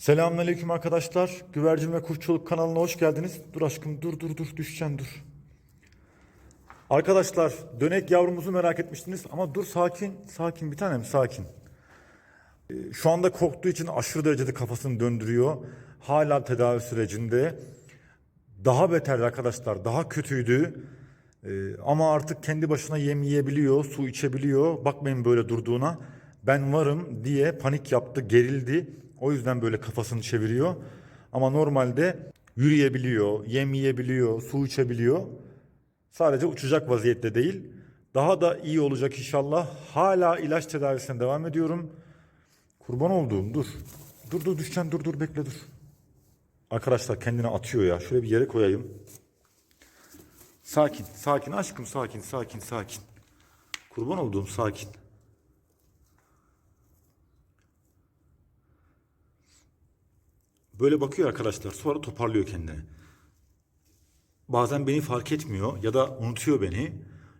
Selamünaleyküm arkadaşlar. Güvercin ve Kuşçuluk kanalına hoş geldiniz. Dur aşkım dur dur dur düşeceksin dur. Arkadaşlar dönek yavrumuzu merak etmiştiniz ama dur sakin sakin bir tanem sakin. Ee, Şu anda korktuğu için aşırı derecede kafasını döndürüyor. Hala tedavi sürecinde. Daha beter arkadaşlar daha kötüydü. Ee, ama artık kendi başına yem yiyebiliyor, su içebiliyor. Bakmayın böyle durduğuna. Ben varım diye panik yaptı, gerildi. O yüzden böyle kafasını çeviriyor. Ama normalde yürüyebiliyor, yem yiyebiliyor, su içebiliyor. Sadece uçacak vaziyette değil. Daha da iyi olacak inşallah. Hala ilaç tedavisine devam ediyorum. Kurban olduğum dur. Dur dur düşeceksin dur dur bekle dur. Arkadaşlar kendini atıyor ya. Şöyle bir yere koyayım. Sakin, sakin aşkım sakin, sakin, sakin. Kurban olduğum sakin. Böyle bakıyor arkadaşlar. Sonra toparlıyor kendini. Bazen beni fark etmiyor ya da unutuyor beni.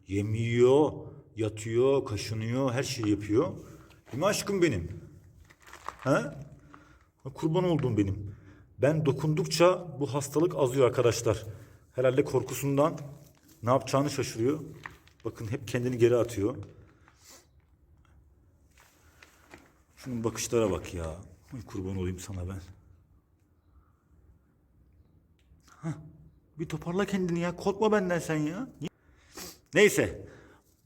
Yemiyor, yatıyor, kaşınıyor, her şeyi yapıyor. Değil mi aşkım benim? Ha, Kurban olduğum benim. Ben dokundukça bu hastalık azıyor arkadaşlar. Herhalde korkusundan ne yapacağını şaşırıyor. Bakın hep kendini geri atıyor. Şunun bakışlara bak ya. Kurban olayım sana ben. Bir toparla kendini ya. Korkma benden sen ya. Neyse.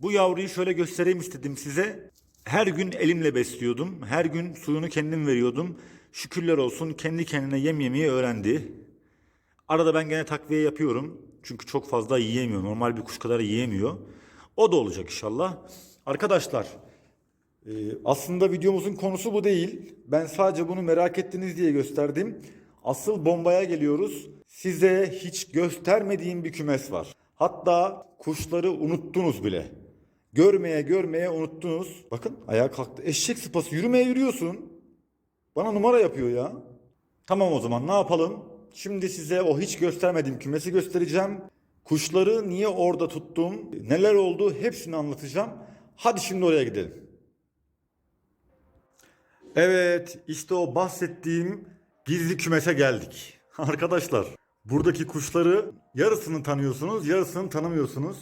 Bu yavruyu şöyle göstereyim istedim size. Her gün elimle besliyordum. Her gün suyunu kendim veriyordum. Şükürler olsun kendi kendine yem yemeyi öğrendi. Arada ben gene takviye yapıyorum. Çünkü çok fazla yiyemiyor. Normal bir kuş kadar yiyemiyor. O da olacak inşallah. Arkadaşlar e, aslında videomuzun konusu bu değil. Ben sadece bunu merak ettiniz diye gösterdim. Asıl bombaya geliyoruz. Size hiç göstermediğim bir kümes var. Hatta kuşları unuttunuz bile. Görmeye görmeye unuttunuz. Bakın ayağa kalktı. Eşek sıpası yürümeye yürüyorsun. Bana numara yapıyor ya. Tamam o zaman ne yapalım? Şimdi size o hiç göstermediğim kümesi göstereceğim. Kuşları niye orada tuttum, neler oldu hepsini anlatacağım. Hadi şimdi oraya gidelim. Evet, işte o bahsettiğim gizli kümese geldik. Arkadaşlar, buradaki kuşları yarısını tanıyorsunuz, yarısını tanımıyorsunuz.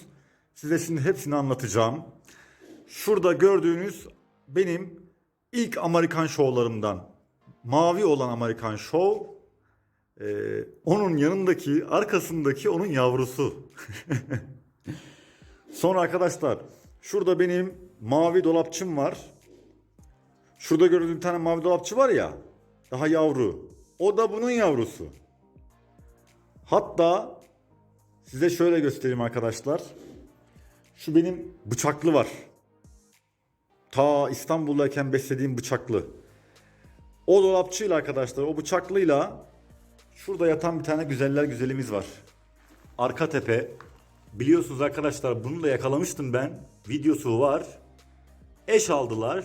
Size şimdi hepsini anlatacağım. Şurada gördüğünüz benim ilk Amerikan şovlarımdan. Mavi olan Amerikan şov. Ee, onun yanındaki, arkasındaki onun yavrusu. Sonra arkadaşlar, şurada benim mavi dolapçım var. Şurada gördüğünüz bir tane mavi dolapçı var ya. Daha yavru. O da bunun yavrusu. Hatta size şöyle göstereyim arkadaşlar. Şu benim bıçaklı var. Ta İstanbul'dayken beslediğim bıçaklı. O dolapçıyla arkadaşlar o bıçaklıyla şurada yatan bir tane güzeller güzelimiz var. Arka tepe. Biliyorsunuz arkadaşlar bunu da yakalamıştım ben. Videosu var. Eş aldılar.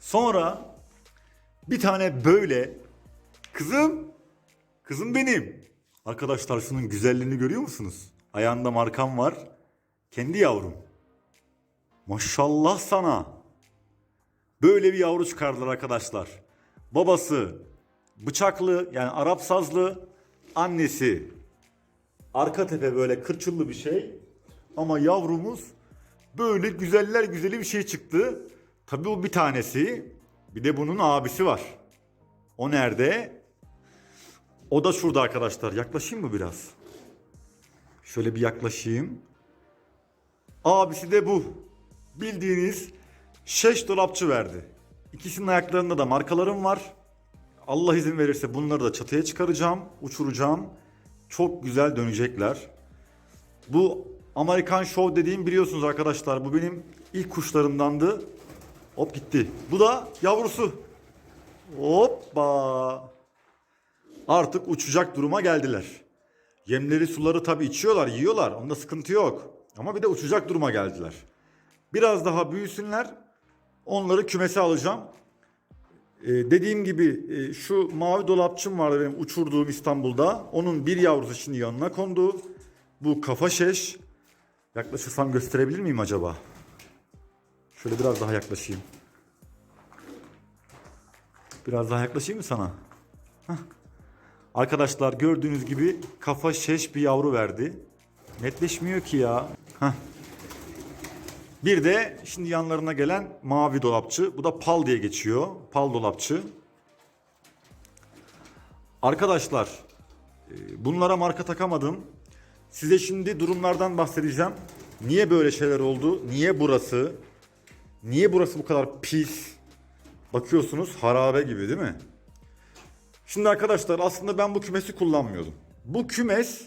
Sonra bir tane böyle kızım kızım benim. Arkadaşlar şunun güzelliğini görüyor musunuz? Ayağında markam var. Kendi yavrum. Maşallah sana. Böyle bir yavru çıkardılar arkadaşlar. Babası bıçaklı yani Arap sazlı, annesi arka tepe böyle kırçıllı bir şey. Ama yavrumuz böyle güzeller güzeli bir şey çıktı. Tabii bu bir tanesi. Bir de bunun abisi var. O nerede? O da şurada arkadaşlar. Yaklaşayım mı biraz? Şöyle bir yaklaşayım. Abisi de bu. Bildiğiniz şeş dolapçı verdi. İkisinin ayaklarında da markalarım var. Allah izin verirse bunları da çatıya çıkaracağım, uçuracağım. Çok güzel dönecekler. Bu Amerikan Show dediğim biliyorsunuz arkadaşlar. Bu benim ilk kuşlarımdandı. Hop gitti. Bu da yavrusu. Hoppa. Artık uçacak duruma geldiler. Yemleri suları tabii içiyorlar, yiyorlar. Onda sıkıntı yok. Ama bir de uçacak duruma geldiler. Biraz daha büyüsünler. Onları kümese alacağım. Ee, dediğim gibi e, şu mavi dolapçım vardı benim uçurduğum İstanbul'da. Onun bir yavrusu şimdi yanına kondu. Bu kafa şeş. Yaklaşırsam gösterebilir miyim acaba? Şöyle biraz daha yaklaşayım. Biraz daha yaklaşayım mı sana? Hah. Arkadaşlar gördüğünüz gibi kafa şeş bir yavru verdi. Netleşmiyor ki ya. Hah. Bir de şimdi yanlarına gelen mavi dolapçı. Bu da pal diye geçiyor. Pal dolapçı. Arkadaşlar e, bunlara marka takamadım. Size şimdi durumlardan bahsedeceğim. Niye böyle şeyler oldu? Niye burası? Niye burası bu kadar pis? Bakıyorsunuz harabe gibi değil mi? Şimdi arkadaşlar aslında ben bu kümesi kullanmıyordum. Bu kümes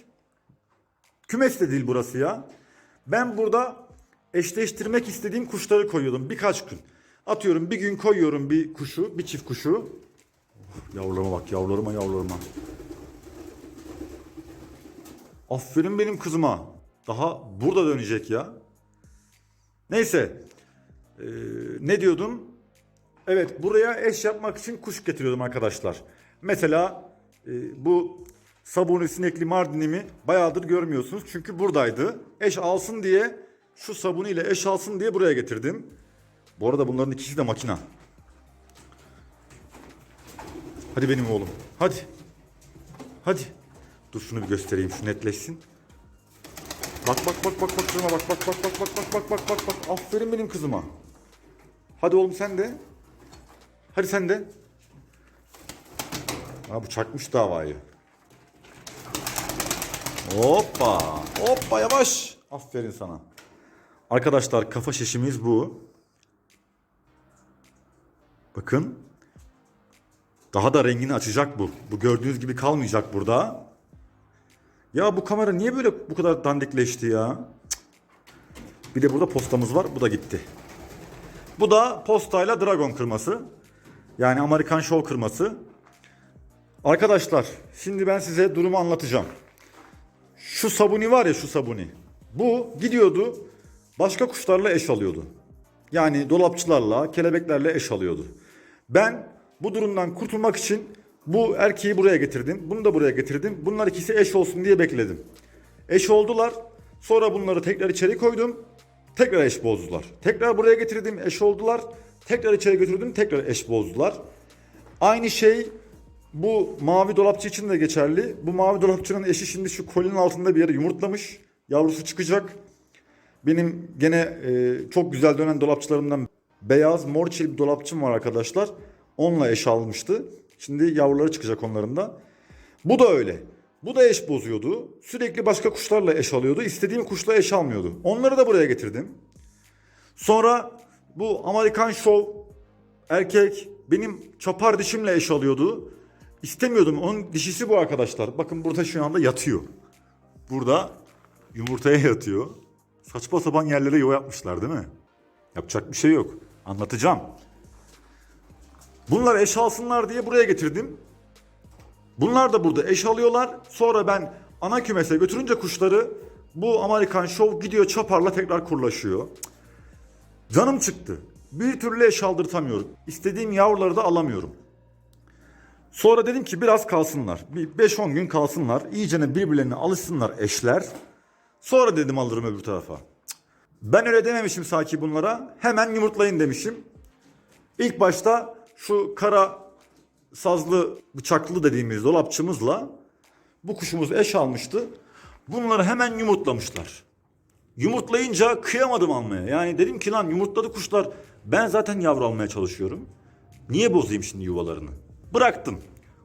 kümes de değil burası ya. Ben burada eşleştirmek istediğim kuşları koyuyordum birkaç gün. Atıyorum bir gün koyuyorum bir kuşu, bir çift kuşu. Yavrularıma bak yavrularıma yavrularıma. Aferin benim kızıma. Daha burada dönecek ya. Neyse. Ee, ne diyordum? Evet buraya eş yapmak için kuş getiriyordum arkadaşlar. Mesela e, bu sabuni sinekli mardinimi bayağıdır görmüyorsunuz. Çünkü buradaydı. Eş alsın diye şu sabuni ile eş alsın diye buraya getirdim. Bu arada bunların ikisi de makina. Hadi benim oğlum. Hadi. Hadi. Dur şunu bir göstereyim. Şu netleşsin. Bak bak bak bak bak kızıma bak bak bak bak bak bak bak bak bak bak. Aferin benim kızıma. Hadi oğlum sen de. Hadi sen de. Ha bu çakmış davayı. Hoppa. Hoppa yavaş. Aferin sana. Arkadaşlar kafa şişimiz bu. Bakın. Daha da rengini açacak bu. Bu gördüğünüz gibi kalmayacak burada. Ya bu kamera niye böyle bu kadar dandikleşti ya? Bir de burada postamız var. Bu da gitti. Bu da postayla Dragon kırması. Yani Amerikan Show kırması. Arkadaşlar şimdi ben size durumu anlatacağım. Şu sabuni var ya şu sabuni. Bu gidiyordu başka kuşlarla eş alıyordu. Yani dolapçılarla, kelebeklerle eş alıyordu. Ben bu durumdan kurtulmak için bu erkeği buraya getirdim. Bunu da buraya getirdim. Bunlar ikisi eş olsun diye bekledim. Eş oldular. Sonra bunları tekrar içeri koydum. Tekrar eş bozdular. Tekrar buraya getirdim. Eş oldular. Tekrar içeri götürdüm. Tekrar eş bozdular. Aynı şey bu mavi dolapçı için de geçerli. Bu mavi dolapçının eşi şimdi şu kolinin altında bir yere yumurtlamış. Yavrusu çıkacak. Benim gene e, çok güzel dönen dolapçılarımdan beyaz mor çil bir dolapçım var arkadaşlar. Onunla eş almıştı. Şimdi yavruları çıkacak onların da. Bu da öyle. Bu da eş bozuyordu. Sürekli başka kuşlarla eş alıyordu. İstediğim kuşla eş almıyordu. Onları da buraya getirdim. Sonra bu Amerikan Show erkek benim çapar dişimle eş alıyordu. İstemiyordum. Onun dişisi bu arkadaşlar. Bakın burada şu anda yatıyor. Burada yumurtaya yatıyor. Saçma sapan yerlere yuva yapmışlar değil mi? Yapacak bir şey yok. Anlatacağım. Bunlar eş alsınlar diye buraya getirdim. Bunlar da burada eş alıyorlar. Sonra ben ana kümese götürünce kuşları bu Amerikan Show gidiyor çaparla tekrar kurlaşıyor. Canım çıktı. Bir türlü eş aldırtamıyorum. İstediğim yavruları da alamıyorum. Sonra dedim ki biraz kalsınlar. Bir 5-10 gün kalsınlar. İyicene birbirlerine alışsınlar eşler. Sonra dedim alırım öbür tarafa. Ben öyle dememişim Saki bunlara. Hemen yumurtlayın demişim. İlk başta şu kara sazlı bıçaklı dediğimiz dolapçımızla bu kuşumuz eş almıştı. Bunları hemen yumurtlamışlar. Yumurtlayınca kıyamadım almaya. Yani dedim ki lan yumurtladı kuşlar. Ben zaten yavru almaya çalışıyorum. Niye bozayım şimdi yuvalarını? Bıraktım.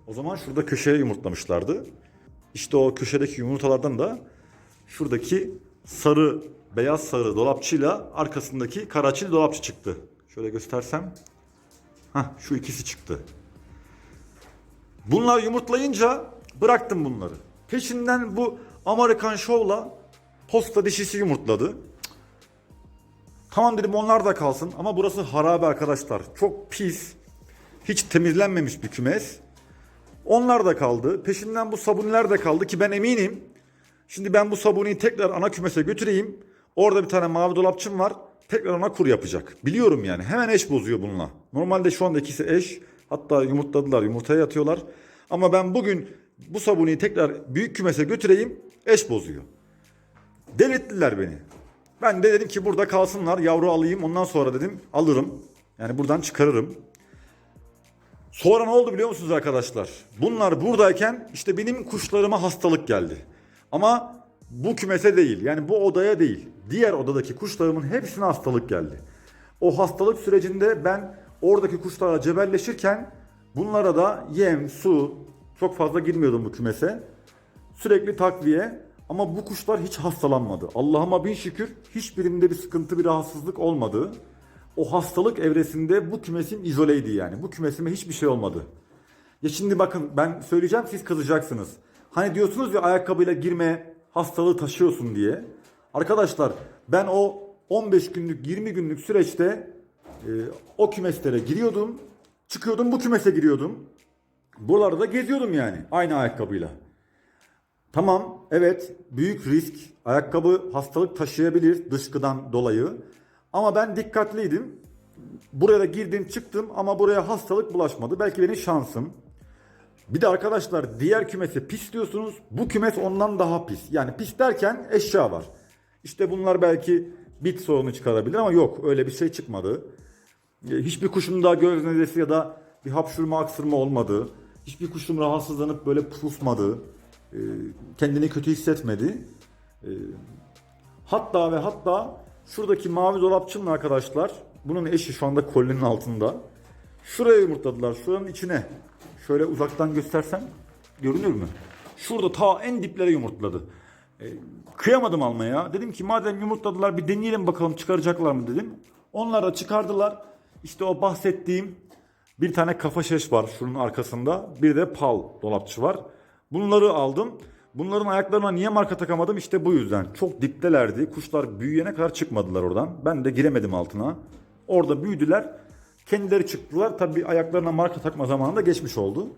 O zaman şurada köşeye yumurtlamışlardı. İşte o köşedeki yumurtalardan da şuradaki sarı, beyaz sarı dolapçıyla arkasındaki karaçil dolapçı çıktı. Şöyle göstersem. Hah şu ikisi çıktı. Bunlar yumurtlayınca bıraktım bunları. Peşinden bu Amerikan Show'la posta dişisi yumurtladı. Tamam dedim onlar da kalsın ama burası harabe arkadaşlar. Çok pis. Hiç temizlenmemiş bir kümes. Onlar da kaldı. Peşinden bu sabuniler de kaldı ki ben eminim. Şimdi ben bu sabuniyi tekrar ana kümese götüreyim. Orada bir tane mavi dolapçım var. Tekrar ona kur yapacak. Biliyorum yani. Hemen eş bozuyor bununla. Normalde şu anda ikisi eş. Hatta yumurtladılar. Yumurtaya yatıyorlar. Ama ben bugün bu sabuniyi tekrar büyük kümese götüreyim. Eş bozuyor. Delirttiler beni. Ben de dedim ki burada kalsınlar. Yavru alayım. Ondan sonra dedim alırım. Yani buradan çıkarırım. Sonra ne oldu biliyor musunuz arkadaşlar? Bunlar buradayken işte benim kuşlarıma hastalık geldi. Ama bu kümese değil yani bu odaya değil. Diğer odadaki kuşlarımın hepsine hastalık geldi. O hastalık sürecinde ben oradaki kuşlara cebelleşirken bunlara da yem, su çok fazla girmiyordum bu kümese. Sürekli takviye ama bu kuşlar hiç hastalanmadı. Allah'ıma bin şükür hiçbirinde bir sıkıntı, bir rahatsızlık olmadı. O hastalık evresinde bu kümesim izoleydi yani. Bu kümesime hiçbir şey olmadı. Ya şimdi bakın ben söyleyeceğim siz kızacaksınız. Hani diyorsunuz ya ayakkabıyla girme hastalığı taşıyorsun diye. Arkadaşlar ben o 15 günlük 20 günlük süreçte e, o kümeslere giriyordum. Çıkıyordum bu kümese giriyordum. Buralarda geziyordum yani aynı ayakkabıyla. Tamam, evet büyük risk. Ayakkabı hastalık taşıyabilir dışkıdan dolayı. Ama ben dikkatliydim. Buraya da girdim çıktım ama buraya hastalık bulaşmadı. Belki benim şansım. Bir de arkadaşlar diğer kümesi pis diyorsunuz. Bu kümes ondan daha pis. Yani pis derken eşya var. İşte bunlar belki bit sorunu çıkarabilir ama yok öyle bir şey çıkmadı. E, Hiçbir kuşumda göz nezlesi ya da bir hapşurma aksırma olmadı. Hiçbir kuşum rahatsızlanıp böyle pusmadı. E, Kendini kötü hissetmedi. E, Hatta ve hatta şuradaki mavi dolapçının arkadaşlar bunun eşi şu anda kolinin altında. Şuraya yumurtladılar. Şuranın içine. Şöyle uzaktan göstersem görünür mü? Şurada ta en diplere yumurtladı. E, kıyamadım almaya. Dedim ki madem yumurtladılar bir deneyelim bakalım çıkaracaklar mı dedim. Onlar da çıkardılar. İşte o bahsettiğim bir tane kafa şeş var şunun arkasında. Bir de pal dolapçı var. Bunları aldım. Bunların ayaklarına niye marka takamadım? İşte bu yüzden. Çok diptelerdi. Kuşlar büyüyene kadar çıkmadılar oradan. Ben de giremedim altına. Orada büyüdüler. Kendileri çıktılar. Tabii ayaklarına marka takma zamanında geçmiş oldu.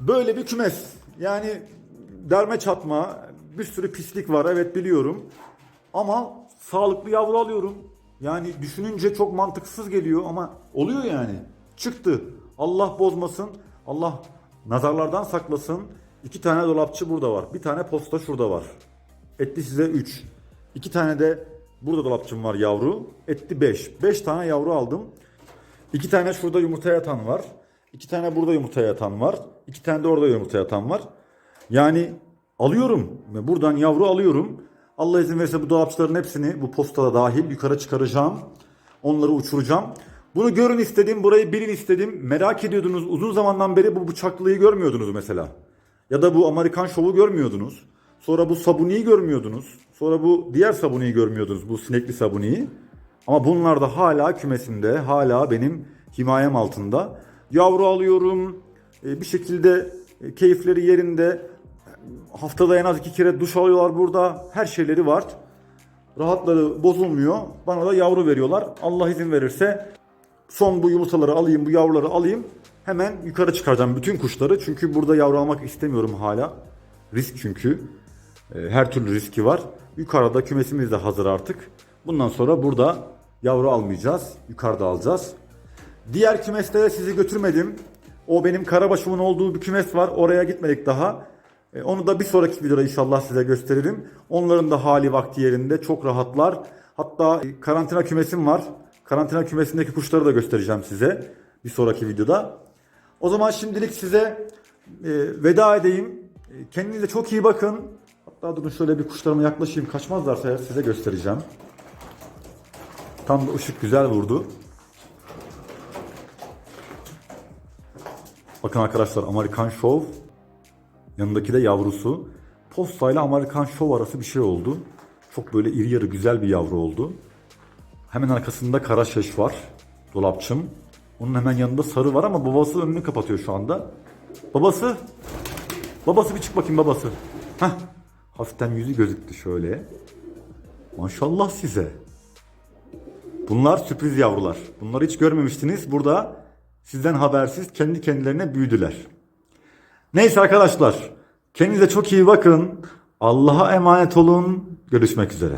Böyle bir kümes. Yani derme çatma, bir sürü pislik var evet biliyorum. Ama sağlıklı yavru alıyorum. Yani düşününce çok mantıksız geliyor ama oluyor yani. Çıktı. Allah bozmasın. Allah nazarlardan saklasın. İki tane dolapçı burada var. Bir tane posta şurada var. Etti size 3. İki tane de burada dolapçım var yavru. Etti 5. 5 tane yavru aldım. İki tane şurada yumurta yatan var. İki tane burada yumurta yatan var. İki tane de orada yumurta yatan var. Yani alıyorum. Buradan yavru alıyorum. Allah izin verirse bu dolapçıların hepsini bu postada dahil yukarı çıkaracağım. Onları uçuracağım. Bunu görün istedim, burayı bilin istedim. Merak ediyordunuz. Uzun zamandan beri bu bıçaklıyı görmüyordunuz mesela. Ya da bu Amerikan şovu görmüyordunuz. Sonra bu sabuniyi görmüyordunuz. Sonra bu diğer sabuniyi görmüyordunuz. Bu sinekli sabuniyi. Ama bunlar da hala kümesimde. Hala benim himayem altında. Yavru alıyorum. E, Bir şekilde e, keyifleri yerinde. Haftada en az iki kere duş alıyorlar burada. Her şeyleri var. Rahatları bozulmuyor. Bana da yavru veriyorlar. Allah izin verirse son bu yumurtaları alayım, bu yavruları alayım. Hemen yukarı çıkaracağım bütün kuşları. Çünkü burada yavru almak istemiyorum hala. Risk çünkü. E, Her türlü riski var. Yukarıda kümesimiz de hazır artık. Bundan sonra burada yavru almayacağız. Yukarıda alacağız. Diğer kümeste sizi götürmedim. O benim karabaşımın olduğu bir kümes var. Oraya gitmedik daha. E, Onu da bir sonraki videoda inşallah size gösteririm. Onların da hali vakti yerinde. Çok rahatlar. Hatta karantina kümesim var. Karantina kümesindeki kuşları da göstereceğim size. Bir sonraki videoda. O zaman şimdilik size e, veda edeyim. E, kendinize çok iyi bakın. Hatta durun şöyle bir kuşlarıma yaklaşayım. Kaçmazlarsa eğer size göstereceğim. Tam da ışık güzel vurdu. Bakın arkadaşlar Amerikan Show. Yanındaki de yavrusu. Posta ile Amerikan Show arası bir şey oldu. Çok böyle iri yarı güzel bir yavru oldu. Hemen arkasında kara şeş var. Dolapçım. Onun hemen yanında sarı var ama babası önünü kapatıyor şu anda. Babası. Babası bir çık bakayım babası. Heh. Hafiften yüzü gözüktü şöyle. Maşallah size. Bunlar sürpriz yavrular. Bunları hiç görmemiştiniz. Burada sizden habersiz kendi kendilerine büyüdüler. Neyse arkadaşlar. Kendinize çok iyi bakın. Allah'a emanet olun. Görüşmek üzere.